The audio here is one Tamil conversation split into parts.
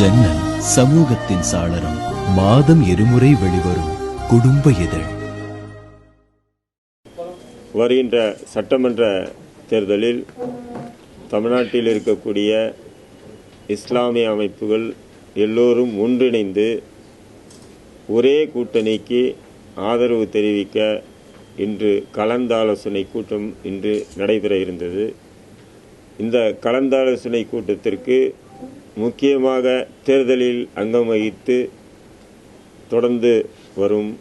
ஜன்னல் சமூகத்தின் சாளரம் மாதம் இருமுறை வெளிவரும் குடும்ப இதழ். வருகின்ற சட்டமன்ற தேர்தலில் தமிழ்நாட்டில் இருக்கக்கூடிய இஸ்லாமிய அமைப்புகள் எல்லோரும் ஒன்றிணைந்து ஒரே கூட்டணிக்கு ஆதரவு தெரிவிக்க இன்று கலந்தாலோசனை கூட்டம் இன்று நடைபெற இருந்தது. இந்த கலந்தாலோசனை கூட்டத்திற்கு முக்கியமாக தேர்தலில் அங்கம் வகித்து தொடர்ந்து வரும்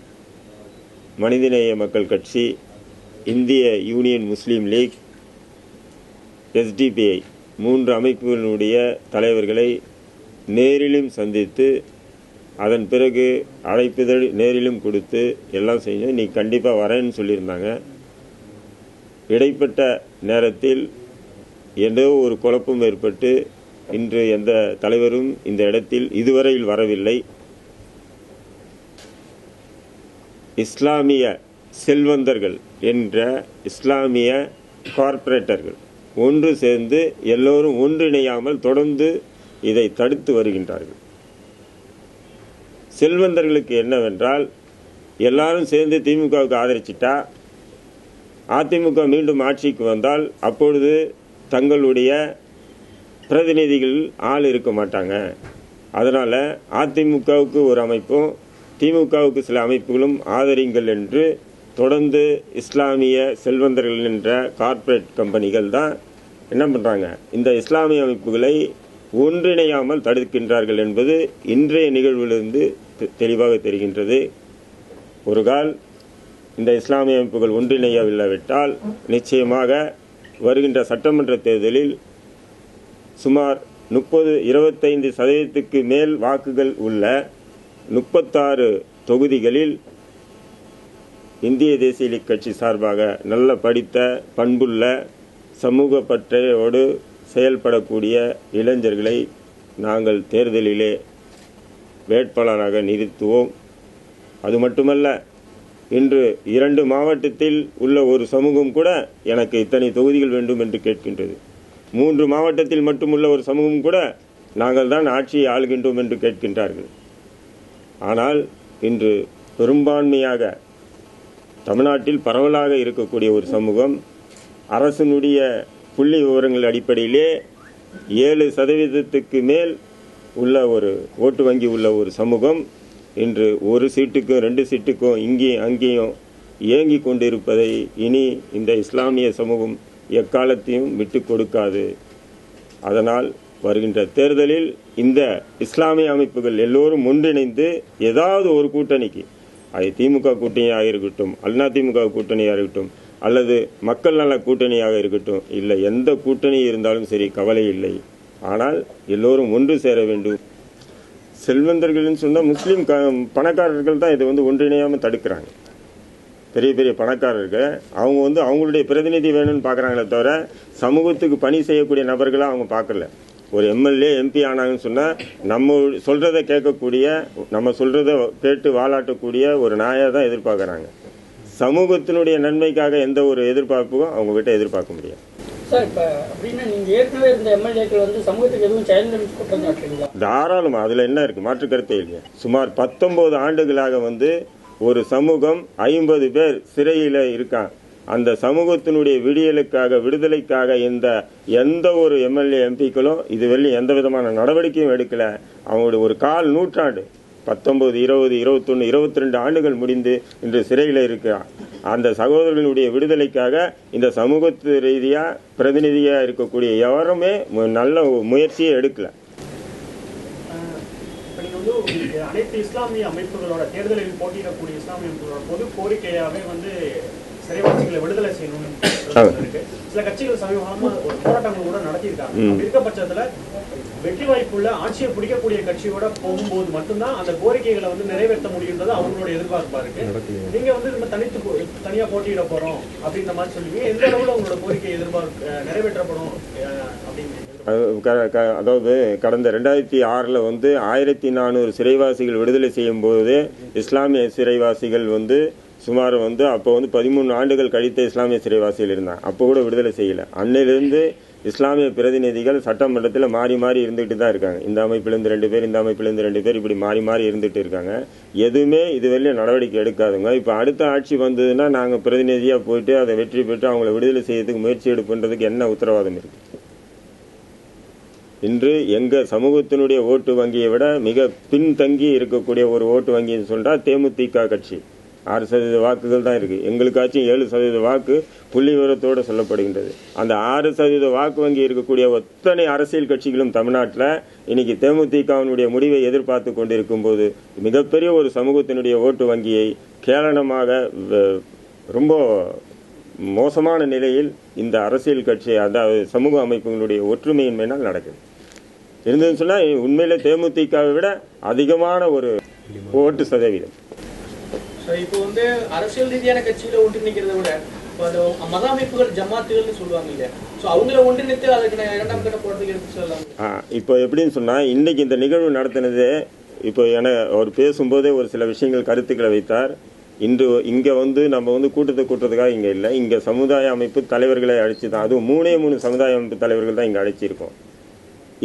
மனிதநேய மக்கள் கட்சி இந்திய யூனியன் முஸ்லீம் லீக் எஸ்டிபிஐ மூன்று அமைப்புகளுடைய தலைவர்களை நேரிலும் சந்தித்து அதன் பிறகு அழைப்புதல் நேரிலும் கொடுத்து எல்லாம் செஞ்சோம் நீ கண்டிப்பாக வரேன்னு சொல்லியிருந்தாங்க. இடைப்பட்ட நேரத்தில் ஏதோ ஒரு குழப்பம் ஏற்பட்டு இன்று எந்த தலைவரும் இந்த இடத்தில் இதுவரையில் வரவில்லை. இஸ்லாமிய செல்வந்தர்கள் என்ற இஸ்லாமிய கார்ப்பரேட்டர்கள் ஒன்று சேர்ந்து எல்லோரும் ஒன்றிணையாமல் தொடர்ந்து இதை தடுத்து வருகின்றார்கள். செல்வந்தர்களுக்கு என்னவென்றால் எல்லாரும் சேர்ந்து திமுகவுக்கு ஆதரிச்சிட்டா அதிமுக மீண்டும் ஆட்சிக்கு வந்தால் அப்பொழுது தங்களுடைய பிரதிநிதிகள் ஆள் இருக்க மாட்டாங்க. அதனால் அதிமுகவுக்கு ஒரு அமைப்பும் திமுகவுக்கு சில அமைப்புகளும் ஆதரிங்கள் என்று தொடர்ந்து இஸ்லாமிய செல்வந்தர்கள் என்ற கார்ப்பரேட் கம்பெனிகள் தான் என்ன பண்ணுறாங்க இந்த இஸ்லாமிய அமைப்புகளை ஒன்றிணையாமல் தடுக்கின்றார்கள் என்பது இன்றைய நிகழ்விலிருந்து தெ- தெளிவாக தெரிகின்றது. ஒரு கால் இந்த இஸ்லாமிய அமைப்புகள் ஒன்றிணையவில்லாவிட்டால் நிச்சயமாக வருகின்ற சட்டமன்ற தேர்தலில் சுமார் முப்பது இருபத்தைந்து சதவீதத்துக்கு மேல் வாக்குகள் உள்ள முப்பத்தாறு தொகுதிகளில் இந்திய தேசிய லீக் கட்சி சார்பாக நல்ல படித்த பண்புள்ள சமூக பற்றையோடு செயல்படக்கூடிய இளைஞர்களை நாங்கள் தேர்தலிலே வேட்பாளராக நிறுத்துவோம். அது மட்டுமல்ல இன்று இரண்டு மாவட்டத்தில் உள்ள ஒரு சமூகம் கூட எனக்கு இத்தனை தொகுதிகள் வேண்டும் என்று கேட்கின்றது. மூன்று மாவட்டத்தில் மட்டுமுள்ள ஒரு சமூகம் கூட நாங்கள் தான் ஆட்சியை ஆளுகின்றோம் என்று கேட்கின்றார்கள். ஆனால் இன்று பெரும்பான்மையாக தமிழ்நாட்டில் பரவலாக இருக்கக்கூடிய ஒரு சமூகம் அரசனுடைய புள்ளி விவரங்கள் அடிப்படையிலே ஏழு சதவீதத்துக்கு மேல் உள்ள ஒரு ஓட்டு வங்கி உள்ள ஒரு சமூகம் இன்று ஒரு சீட்டுக்கும் ரெண்டு சீட்டுக்கும் இங்கேயும் அங்கேயும் இயங்கி கொண்டிருப்பதை இனி இந்த இஸ்லாமிய சமூகம் எக்காலத்தையும் விட்டு கொடுக்காது. அதனால் வருகின்ற தேர்தலில் இந்த இஸ்லாமிய அமைப்புகள் எல்லோரும் ஒன்றிணைந்து ஏதாவது ஒரு கூட்டணிக்கு அது திமுக கூட்டணியாக இருக்கட்டும் அண்ணா திமுக கூட்டணியாக இருக்கட்டும் அல்லது மக்கள் நல கூட்டணியாக இருக்கட்டும் இல்லை எந்த கூட்டணி இருந்தாலும் சரி கவலை இல்லை. ஆனால் எல்லோரும் ஒன்று சேர வேண்டும். செல்வந்தர்கள்னு சொன்னால் முஸ்லீம் க பணக்காரர்கள் தான் இதை வந்து ஒன்றிணையாமல் தடுக்கிறாங்க. பெரிய பெரிய பணக்காரர்கள். அவங்க வந்து அவங்களுடைய பிரதிநிதி வேணும்னு பார்க்குறாங்களே தவிர சமூகத்துக்கு பணி செய்யக்கூடிய நபர்களை அவங்க பார்க்கல. ஒரு எம்எல்ஏ எம்பி ஆனாங்கன்னு சொன்னால் நம்ம சொல்கிறத கேட்கக்கூடிய நம்ம சொல்கிறத கேட்டு வாலாட்டக்கூடிய ஒரு நாயை தான் எதிர்பார்க்குறாங்க. சமூகத்தினுடைய நன்மைக்காக எந்த ஒரு எதிர்பார்ப்பும் அவங்க கிட்ட எதிர்பார்க்க முடியாது. சார் இப்ப அப்படின்னா நீங்க ஏற்கனவே இருந்த எம்எல்ஏக்கள் வந்து சமூகத்துக்கு எதுவும் செயல் குற்றம் சாட்டுறீங்களா? தாராளமா அதுல என்ன இருக்கு? மாற்று கருத்தே இல்லையா. சுமார் பத்தொன்பது ஆண்டுகளாக வந்து ஒரு சமூகம் ஐம்பது பேர் சிறையில் இருக்கான் அந்த சமூகத்தினுடைய விடியலுக்காக விடுதலைக்காக இந்த எந்த ஒரு எம்எல்ஏ எம்பிக்களும் இதுவரையும் எந்த விதமான நடவடிக்கையும் எடுக்கலை. அவங்களுடைய ஒரு கால் நூற்றாண்டு பத்தொம்பது இருபது இருபத்தொன்னு இருபத்தி ரெண்டு ஆண்டுகள் முடிந்து இன்று சிறையில் இருக்கிறான் அந்த சகோதரர்களுடைய விடுதலைக்காக இந்த சமூகத்து ரீதியாக பிரதிநிதியாக இருக்கக்கூடிய எவருமே நல்ல முயற்சியை எடுக்கலை இப்ப நீங்க வந்து உங்களுக்கு அனைத்து இஸ்லாமிய அமைப்புகளோட தேர்தலில் போட்டியிடக்கூடிய இஸ்லாமிய அமைப்புகளோட பொது கோரிக்கையாவே வந்து சிறைவாசிகளை விடுதலை செய்யணும்னு இருக்கு. சில கட்சிகள் சமீபமா ஒரு போராட்டங்கள் கூட நடத்தியிருக்காங்க. இருக்க பட்சத்துல வெற்றி வாய்ப்புள்ள ஆட்சியை பிடிக்கக்கூடிய கட்சியோட போகும்போது மட்டும்தான் அந்த கோரிக்கைகளை வந்து நிறைவேற்ற முடியுன்றது அவங்களோட எதிர்பார்ப்பா இருக்கு. நீங்க வந்து நம்ம தனித்து தனியா போட்டியிட போறோம் அப்படின்ற மாதிரி சொல்லுவீங்க. எந்த அளவுல உங்களோட கோரிக்கை எதிர்பார்ப்பு நிறைவேற்றப்படும் அப்படின்னு? அதாவது கடந்த ரெண்டாயிரத்தி ஆறில் வந்து ஆயிரத்தி நானூறு சிறைவாசிகள் விடுதலை செய்யும் போது இஸ்லாமிய சிறைவாசிகள் வந்து சுமார் வந்து அப்போ வந்து பதிமூணு ஆண்டுகள் கழித்த இஸ்லாமிய சிறைவாசிகள் இருந்தாங்க. அப்போ கூட விடுதலை செய்யலை. அன்னிலிருந்து இஸ்லாமிய பிரதிநிதிகள் சட்டமன்றத்தில் மாறி மாறி இருந்துகிட்டு தான் இருக்காங்க. இந்த அமைப்பிலேருந்து ரெண்டு பேர் இந்த அமைப்பிலேருந்து ரெண்டு பேர் இப்படி மாறி மாறி இருந்துகிட்டு இருக்காங்க. எதுவுமே இதுவரையிலும் நடவடிக்கை எடுக்காதுங்க. இப்போ அடுத்த ஆட்சி வந்ததுன்னா நாங்கள் பிரதிநிதியாக போயிட்டு அதை வெற்றி பெற்று அவங்கள விடுதலை செய்யறதுக்கு முயற்சி எடுப்புன்றதுக்கு என்ன உத்தரவாதம் இருக்குது இன்று எங்கள் சமூகத்தினுடைய ஓட்டு வங்கியை விட மிக பின்தங்கி இருக்கக்கூடிய ஒரு ஓட்டு வங்கின்னு சொல்கிறால் தேமுதிக கட்சி. ஆறு சதவீத வாக்குகள் தான் இருக்குது எங்களுக்காச்சும் ஏழு சதவீத வாக்கு புள்ளி விவரத்தோடு சொல்லப்படுகின்றது. அந்த ஆறு சதவீத வாக்கு வங்கி இருக்கக்கூடிய ஒத்தனை அரசியல் கட்சிகளும் தமிழ்நாட்டில் இன்னைக்கு தேமுதிகவினுடைய முடிவை எதிர்பார்த்து கொண்டிருக்கும் போது மிகப்பெரிய ஒரு சமூகத்தினுடைய ஓட்டு வங்கியை கேளனமாக ரொம்ப மோசமான நிலையில் இந்த அரசியல் கட்சி அதாவது சமூக அமைப்புகளுடைய ஒற்றுமையின்மையினால் நடக்குது. இருந்ததுன்னு சொன்னா உண்மையிலே தேமுதிகவை விட அதிகமான ஒரு ஓட்டு சதவீதம். இப்போ வந்து அரசியல் ரீதியான கட்சியில ஒன்றிணைக்கிறத விட இப்போ அந்த மத அமைப்புகள் ஜமாத்துகள்னு சொல்லுவாங்க இல்லையா? ஸோ அவங்கள ஒன்றிணைத்து அதுக்கு நான் இரண்டாம் கட்ட போறதுக்கு எடுத்து சொல்லலாம்? ஆ, இப்போ எப்படின்னு சொன்னா இன்னைக்கு இந்த நிகழ்வு நடத்தினது இப்போ என அவர் பேசும்போதே ஒரு சில விஷயங்கள் கருத்துக்களை வைத்தார். இன்று இங்க வந்து நம்ம வந்து கூட்டத்தை கூட்டுறதுக்காக இங்க இல்லை. இங்க சமுதாய அமைப்பு தலைவர்களை அழைச்சி தான் அதுவும் மூணே மூணு சமுதாய அமைப்பு தலைவர்கள் தான் இங்க அழைச்சிருக்கோம்.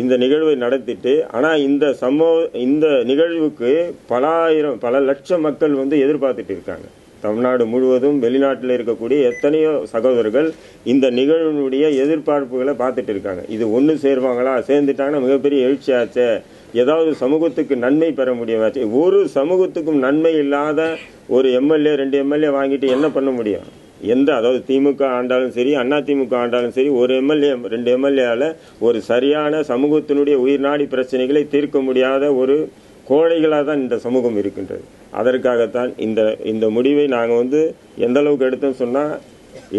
இந்த நிகழ்வை நடத்திட்டு ஆனால் இந்த சம்பவ இந்த நிகழ்வுக்கு பல ஆயிரம் பல லட்சம் மக்கள் வந்து எதிர்பார்த்துட்டு இருக்காங்க. தமிழ்நாடு முழுவதும் வெளிநாட்டில் இருக்கக்கூடிய எத்தனையோ சகோதரர்கள் இந்த நிகழ்வினுடைய எதிர்பார்ப்புகளை பார்த்துட்டு இருக்காங்க. இது ஒன்று சேருவாங்களா? சேர்ந்துட்டாங்கன்னா மிகப்பெரிய எழுச்சியாச்சே. ஏதாவது சமூகத்துக்கு நன்மை பெற முடியாச்சு ஒரு சமூகத்துக்கும் நன்மை இல்லாத ஒரு எம்எல்ஏ ரெண்டு எம்எல்ஏ வாங்கிட்டு என்ன பண்ண முடியும்? எந்த அதாவது திமுக ஆண்டாலும் சரி அண்ணா திமுக ஆண்டாலும் சரி ஒரு எம்எல்ஏ ரெண்டு எம்எல்ஏல ஒரு சரியான சமூகத்தினுடைய உயிர்நாடி பிரச்சனைகளை தீர்க்க முடியாத ஒரு கோழைகளாக தான் இந்த சமூகம் இருக்கின்றது. அதற்காகத்தான் இந்த இந்த முடிவை நாங்கள் வந்து எந்த அளவுக்கு எடுத்தோம்னு சொன்னால்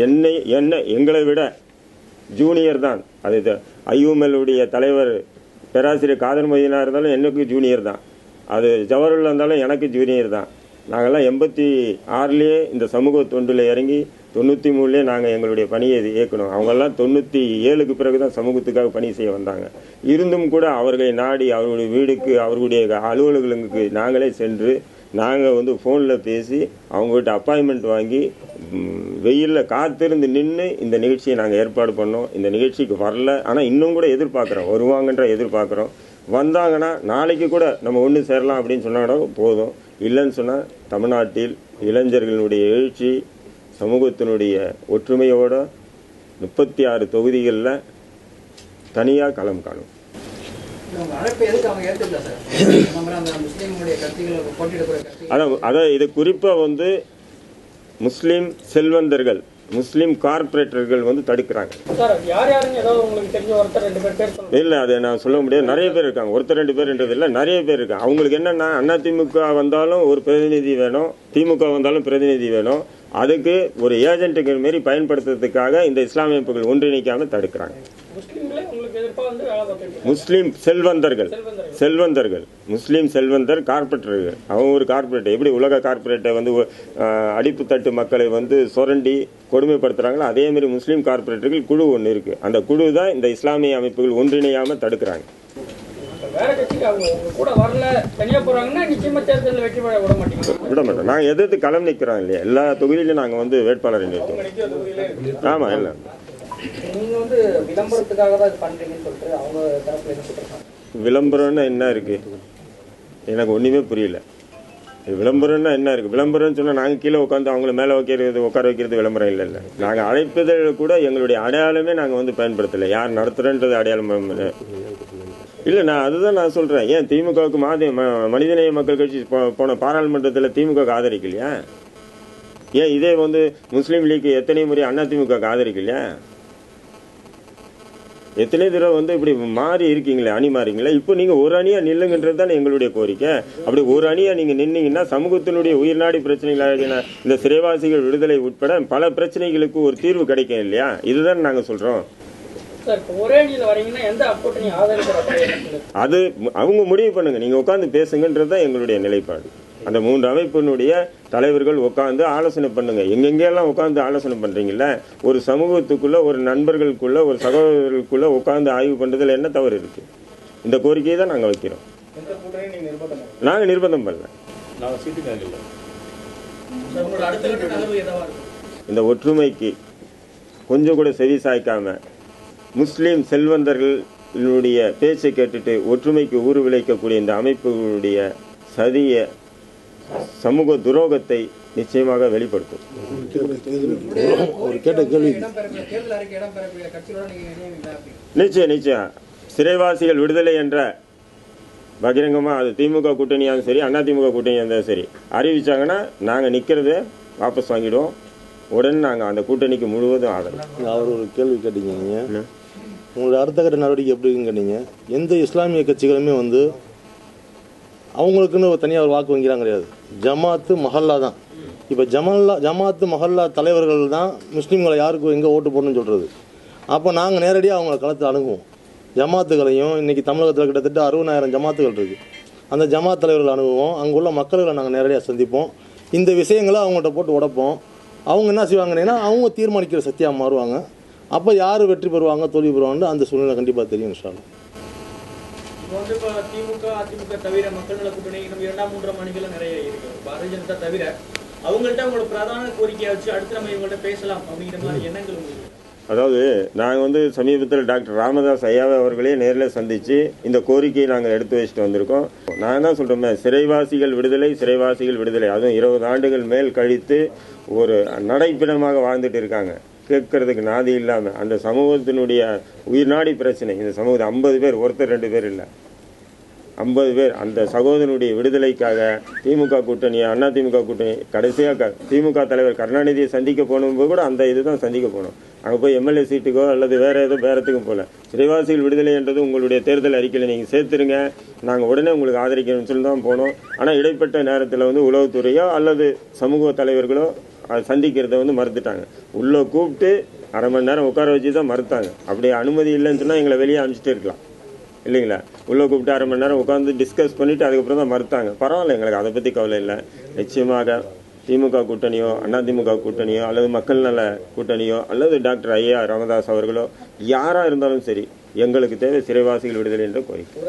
என்னை என்ன எங்களை விட ஜூனியர் தான். அது இது ஐயூஎம்எல்லுடைய தலைவர் பேராசிரியர் காதர் மொய்தீனா இருந்தாலும் எனக்கு ஜூனியர் தான். அது ஜவஹர்லால் இருந்தாலும் எனக்கு ஜூனியர் தான். நாங்கள்லாம் எண்பத்தி ஆறுலேயே இந்த சமூக தொண்டில் இறங்கி தொண்ணூற்றி மூணுலேயே நாங்கள் எங்களுடைய பணியை இது இயக்கணும். அவங்கெல்லாம் தொண்ணூற்றி ஏழுக்கு பிறகு தான் சமூகத்துக்காக பணி செய்ய வந்தாங்க. இருந்தும் கூட அவர்களை நாடி அவர்களுடைய வீடுக்கு அவர்களுடைய அலுவலகங்களுக்கு நாங்களே சென்று நாங்கள் வந்து ஃபோனில் பேசி அவங்ககிட்ட அப்பாயின்மெண்ட் வாங்கி வெயிலில் காத்திருந்து நின்று இந்த நிகழ்ச்சியை நாங்கள் ஏற்பாடு பண்ணோம். இந்த நிகழ்ச்சிக்கு வரல. ஆனால் இன்னும் கூட எதிர்பார்க்குறோம். வருவாங்கன்ற எதிர்பார்க்குறோம். வந்தாங்கன்னா நாளைக்கு கூட நம்ம ஒன்று சேரலாம் அப்படின்னு சொன்னாலும் போதும். இல்லைன்னு சொன்னால் தமிழ்நாட்டில் இளைஞர்களுடைய எழுச்சி சமூகத்தினுடைய ஒற்றுமையோட முப்பத்தி ஆறு தொகுதிகளில் தனியாக களம் காணும். அதான் அதான் இது குறிப்பாக வந்து முஸ்லீம் செல்வந்தர்கள் முஸ்லீம் கார்ப்பரேட்டர்கள் வந்து தடுக்கிறாங்க. பேர் பேர் இல்லை அதை நான் சொல்ல முடியாது. நிறைய பேர் இருக்காங்க. ஒருத்தர் ரெண்டு பேர்ன்றது இல்லை நிறைய பேர் இருக்காங்க. அவங்களுக்கு என்னன்னா அண்ணா திமுக வந்தாலும் ஒரு பிரதிநிதி வேணும். திமுக வந்தாலும் பிரதிநிதி வேணும். அதுக்கு ஒரு ஏஜென்ட்டுகள் மாரி பயன்படுத்துறதுக்காக இந்த இஸ்லாமிய அமைப்புகள் ஒன்றிணைக்காம தடுக்கிறாங்க. முஸ்லீம் செல்வந்தர்கள். செல்வந்தர்கள். முஸ்லீம் செல்வந்தர் கார்பரேட்டர்கள் அவங்க ஒரு கார்பரேட் எப்படி உலக கார்பரேட்டை வந்து அடிப்புத்தட்டு மக்களை வந்து சுரண்டி கொடுமைப்படுத்துறாங்களோ அதே மாதிரி முஸ்லீம் கார்பரேட்டர்கள் குழு ஒன்று இருக்கு. அந்த குழு தான் இந்த இஸ்லாமிய அமைப்புகள் ஒன்றிணையாம தடுக்கிறாங்க. விட மாட்டோம். நாங்கள் எதிர்த்து களம் நிற்கிறோம் இல்லையா? எல்லா தொகுதியிலும் நாங்கள் வந்து வேட்பாளரை இருக்கு. ஆமாம் இல்லை வந்து விளம்பரத்துக்காக தான் இது சொல்லிட்டு அவங்க என்ன விளம்பரம்னா என்ன இருக்கு? எனக்கு ஒன்றுமே புரியல. விளம்பரம்னா என்ன இருக்கு? விளம்பரம்னு சொன்னால் நாங்கள் கீழே உட்காந்து அவங்கள மேலே வைக்கிறது உட்கார வைக்கிறது விளம்பரம் இல்லை இல்லை நாங்கள் அழைப்பதில் கூட எங்களுடைய அடையாளமே நாங்கள் வந்து பயன்படுத்தலை. யார் நடத்துகிறேன்றது அடையாளம் இல்லை நான் அதுதான் நான் சொல்கிறேன் ஏன் திமுகவுக்கு மாதி ம- மனிதநேய மக்கள் கட்சி போ- போன பாராளுமன்றத்தில் திமுக ஆதரிக்கலையா? ஏன் இதே வந்து முஸ்லீம் லீக் எத்தனை முறை அண்ணா திமுக ஆதரிக்கலையா? எத்தனை தடவை வந்து இப்படி மாறி இருக்கீங்களே அணி மாறிங்களே இப்போ நீங்க ஒரு அணியா நில்லுங்கன்றது தானே எங்களுடைய கோரிக்கை. அப்படி ஒரு அணியா நீங்க நின்னீங்கன்னா சமூகத்தினுடைய உயிர்நாடி பிரச்சனைகளாகின இந்த சிறைவாசிகள் விடுதலை உட்பட பல பிரச்சனைகளுக்கு ஒரு தீர்வு கிடைக்கும் இல்லையா? இதுதான் நாங்க சொல்றோம். சார் இப்போ ஒரே அணியில் வரீங்கன்னா எந்த அக்கூட்டணி ஆதரிக்கிற மாதிரி எனக்கு இல்லை. அது அவங்க முடிவு பண்ணுங்க. நீங்க உட்காந்து பேசுங்கன்றது தான் எங்களுடைய நிலைப்பாடு. அந்த மூன்று அமைப்பினுடைய தலைவர்கள் உட்காந்து ஆலோசனை பண்ணுங்க. எங்கெங்கெல்லாம் உட்காந்து ஆலோசனை பண்றீங்கல்ல ஒரு சமூகத்துக்குள்ள ஒரு நண்பர்களுக்குள்ள ஒரு சகோதரர்களுக்குள்ள உட்காந்து ஆய்வு பண்றதுல என்ன தவறு இருக்கு? இந்த கோரிக்கையை தான் நாங்க வைக்கிறோம். நாங்க நிர்பந்தம் பண்ணல. இந்த ஒற்றுமைக்கு கொஞ்சம் கூட செவி சாய்க்காம முஸ்லீம் செல்வந்தர்களுடைய பேச்சை கேட்டுட்டு ஒற்றுமைக்கு ஊறு விளைக்கக்கூடிய இந்த அமைப்புகளுடைய சதிய சமூக துரோகத்தை நிச்சயமாக வெளிப்படுத்தும். நிச்சயம் நிச்சயம். சிறைவாசிகள் விடுதலை என்ற பகிரங்கமாக அது திமுக கூட்டணியாலும் சரி அதிமுக கூட்டணியாக இருந்தாலும் சரி அறிவிச்சாங்கன்னா நாங்கள் நிற்கிறத வாபஸ் வாங்கிடுவோம். உடனே நாங்கள் அந்த கூட்டணிக்கு முழுவதும் ஆதரவு. அவர் ஒரு கேள்வி கேட்டீங்க நீங்க. உங்களுடைய அடுத்த கட்ட நடவடிக்கை எப்படி இருக்குன்னு கேட்டீங்க. எந்த இஸ்லாமிய கட்சிகளுமே வந்து அவங்களுக்குன்னு ஒரு தனியாக ஒரு வாக்கு வங்கிலாம் கிடையாது. ஜமாத்து மஹல்லா தான். இப்போ ஜமல்லா ஜமாத்து மஹல்லா தலைவர்கள் தான் முஸ்லீம்களை யாருக்கு எங்கே ஓட்டு போடணும்னு சொல்கிறது அப்போ நாங்கள் நேரடியாக அவங்கள களத்தில் அணுகுவோம். ஜமாத்துகளையும் இன்னைக்கு தமிழகத்தில் கிட்டத்தட்ட அறுபதாயிரம் ஜமாத்துகள் இருக்குது அந்த ஜமாத் தலைவர்கள் அணுகுவோம். அங்கே உள்ள மக்களை நாங்கள் நேரடியாக சந்திப்போம். இந்த விஷயங்களை அவங்கள்ட்ட போட்டு உடைப்போம். அவங்க என்ன செய்வாங்கன்னா அவங்க தீர்மானிக்கிற சக்தியாக மாறுவாங்க. அப்போ யார் வெற்றி பெறுவாங்க தோல்வி பெறுவாங்கன்னு அந்த சூழ்நிலை கண்டிப்பாக தெரியும் இன்ஷால்லா இப்போ வந்து இப்போ திமுக அதிமுக தவிர மக்கள் நல கூட்டணி இன்னும் இரண்டாம் மூன்றாம் அணிகள் நிறைய இருக்கு. பாரதிய ஜனதா தவிர அவங்கள்ட்ட உங்களோட பிரதான கோரிக்கையை வச்சு அடுத்து நம்ம இவங்கள்ட்ட பேசலாம் அப்படிங்கிற மாதிரி எண்ணங்கள் உங்களுக்கு அதாவது நாங்கள் வந்து சமீபத்தில் டாக்டர் ராமதாஸ் ஐயாவை அவர்களே நேரில் சந்தித்து இந்த கோரிக்கையை நாங்கள் எடுத்து வச்சுட்டு வந்திருக்கோம். நான் தான் சொல்கிறோமே சிறைவாசிகள் விடுதலை சிறைவாசிகள் விடுதலை. அதுவும் இருபது ஆண்டுகள் மேல் கழித்து ஒரு நடைப்பிடமாக வாழ்ந்துட்டு இருக்காங்க. கேட்கறதுக்கு நாதி இல்லாமல் அந்த சமூகத்தினுடைய உயிர்நாடி பிரச்சனை. இந்த சமூகத்தை ஐம்பது பேர் ஒருத்தர் ரெண்டு பேர் இல்லை. ஐம்பது பேர் அந்த சகோதரனுடைய விடுதலைக்காக திமுக கூட்டணி அண்ணா திமுக கூட்டணி கடைசியாக திமுக தலைவர் கருணாநிதியை சந்திக்க போனபோது கூட அந்த இதுதான் சந்திக்க போனோம் அங்கே போய் எம்எல்ஏ சீட்டுக்கோ அல்லது வேறு ஏதோ பேரத்துக்கும் போகல சிறைவாசிகள் விடுதலை என்றது உங்களுடைய தேர்தல் அறிக்கையில் நீங்கள் சேர்த்துருங்க. நாங்கள் உடனே உங்களுக்கு ஆதரிக்கணும்னு சொல்லி தான் போனோம். ஆனால் இடைப்பட்ட நேரத்தில் வந்து உளவுத்துறையோ அல்லது சமூக தலைவர்களோ அதை சந்திக்கிறத வந்து மறுத்துட்டாங்க. உள்ளே கூப்பிட்டு அரை மணி நேரம் உட்கார வச்சு தான் மறுத்தாங்க. அப்படி அனுமதி இல்லைன்னு சொன்னால் எங்களை வெளியே அனுப்பிச்சிட்டே இருக்கலாம். இல்லைங்களா? உள்ளே கூப்பிட்டு அரை மணி நேரம் உட்காந்து டிஸ்கஸ் பண்ணிவிட்டு அதுக்கப்புறம் தான் மறுத்தாங்க. பரவாயில்ல எங்களுக்கு அதை பற்றி கவலை இல்லை. நிச்சயமாக திமுக கூட்டணியோ அதிமுக கூட்டணியோ அல்லது மக்கள் நல கூட்டணியோ அல்லது டாக்டர் ஐயா ராமதாஸ் அவர்களோ யாராக இருந்தாலும் சரி எங்களுக்கு தேவை சிறைவாசிகள் விடுதலை என்ற கோரிக்கை.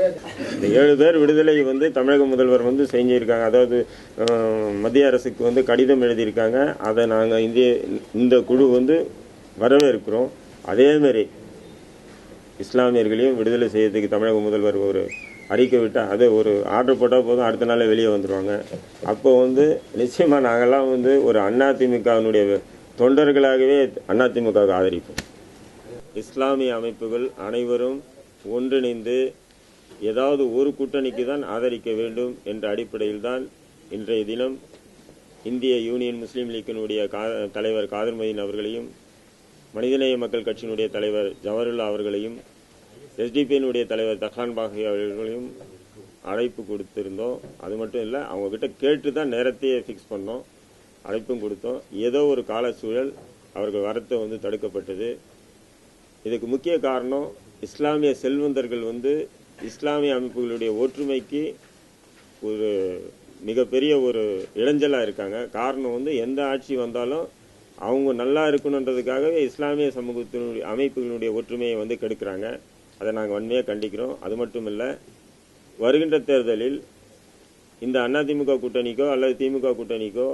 இந்த ஏழு பேர் விடுதலை வந்து தமிழக முதல்வர் வந்து செஞ்சிருக்காங்க. அதாவது மத்திய அரசுக்கு வந்து கடிதம் எழுதியிருக்காங்க. அதை நாங்கள் இந்திய இந்த குழு வந்து வரவேற்கிறோம். அதேமாரி இஸ்லாமியர்களையும் விடுதலை செய்யறதுக்கு தமிழக முதல்வர் ஒரு அறிக்கை விட்டால் அது ஒரு ஆர்டர் போட்டால் போதும் அடுத்த நாளே வெளியே வந்துடுவாங்க அப்போ வந்து நிச்சயமாக நாங்கள்லாம் வந்து ஒரு அதிமுகவினுடைய தொண்டர்களாகவே அதிமுகவுக்கு ஆதரிப்போம். இஸ்லாமிய அமைப்புகள் அனைவரும் ஒன்றிணைந்து ஏதாவது ஒரு கூட்டணிக்கு தான் ஆதரிக்க வேண்டும் என்ற அடிப்படையில் தான் இன்றைய தினம் இந்திய யூனியன் முஸ்லீம் லீக்கினுடைய கா தலைவர் காதர் மதீன் அவர்களையும் மனிதநேய மக்கள் கட்சியினுடைய தலைவர் ஜவஹர்லா அவர்களையும் எஸ்டிபியினுடைய தலைவர் தஹான் பாகி அவர்களையும் அழைப்பு கொடுத்திருந்தோம். அது மட்டும் இல்லை அவங்கக்கிட்ட கேட்டு தான் நேரத்தையே ஃபிக்ஸ் பண்ணோம். அழைப்பும் கொடுத்தோம். ஏதோ ஒரு கால சூழல் அவர்கள் வரத்தை வந்து தடுக்கப்பட்டது. இதுக்கு முக்கிய காரணம் இஸ்லாமிய செல்வந்தர்கள் வந்து இஸ்லாமிய அமைப்புகளுடைய ஒற்றுமைக்கு ஒரு மிகப்பெரிய ஒரு இளைஞலாக இருக்காங்க. காரணம் வந்து எந்த ஆட்சி வந்தாலும் அவங்க நல்லா இருக்கணுன்றதுக்காகவே இஸ்லாமிய சமூகத்தினுடைய அமைப்புகளுடைய ஒற்றுமையை வந்து கெடுக்கிறாங்க. அதை நாங்கள் வன்மையாக கண்டிக்கிறோம். அது மட்டும் இல்லை வருகின்ற தேர்தலில் இந்த அதிமுக கூட்டணிக்கோ அல்லது திமுக கூட்டணிக்கோ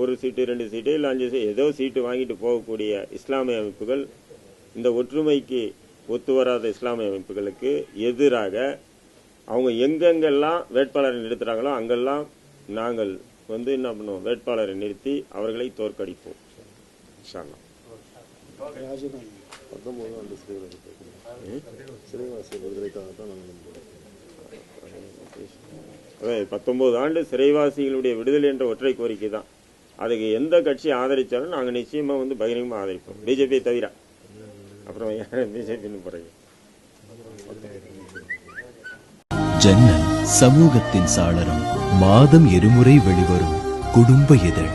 ஒரு சீட்டு ரெண்டு சீட்டு இல்லை அஞ்சு சீட்டு ஏதோ சீட்டு வாங்கிட்டு போகக்கூடிய இஸ்லாமிய அமைப்புகள் இந்த ஒற்றுமைக்கு ஒத்து வராத இஸ்லாமிய அமைப்புகளுக்கு எதிராக அவங்க எங்கெங்கெல்லாம் வேட்பாளரை நிறுத்துறாங்களோ அங்கெல்லாம் நாங்கள் வந்து என்ன பண்ணுவோம்? வேட்பாளரை நிறுத்தி அவர்களை தோற்கடிப்போம். இன்ஷா பத்தொன்பது ஆண்டு சிறைவாசிகளுடைய விடுதலை என்ற ஒற்றை கோரிக்கை தான் அதுக்கு எந்த கட்சி ஆதரிச்சாலும் நாங்கள் நிச்சயமா வந்து பகிரங்கமாக ஆதரிப்போம். பிஜேபியை தவிர. அப்புறம் பிஜேபின்னு போறீங்க. ஜன்னல் சமூகத்தின் சாளரம் மாதம் இருமுறை வெளிவரும் குடும்ப இதழ்.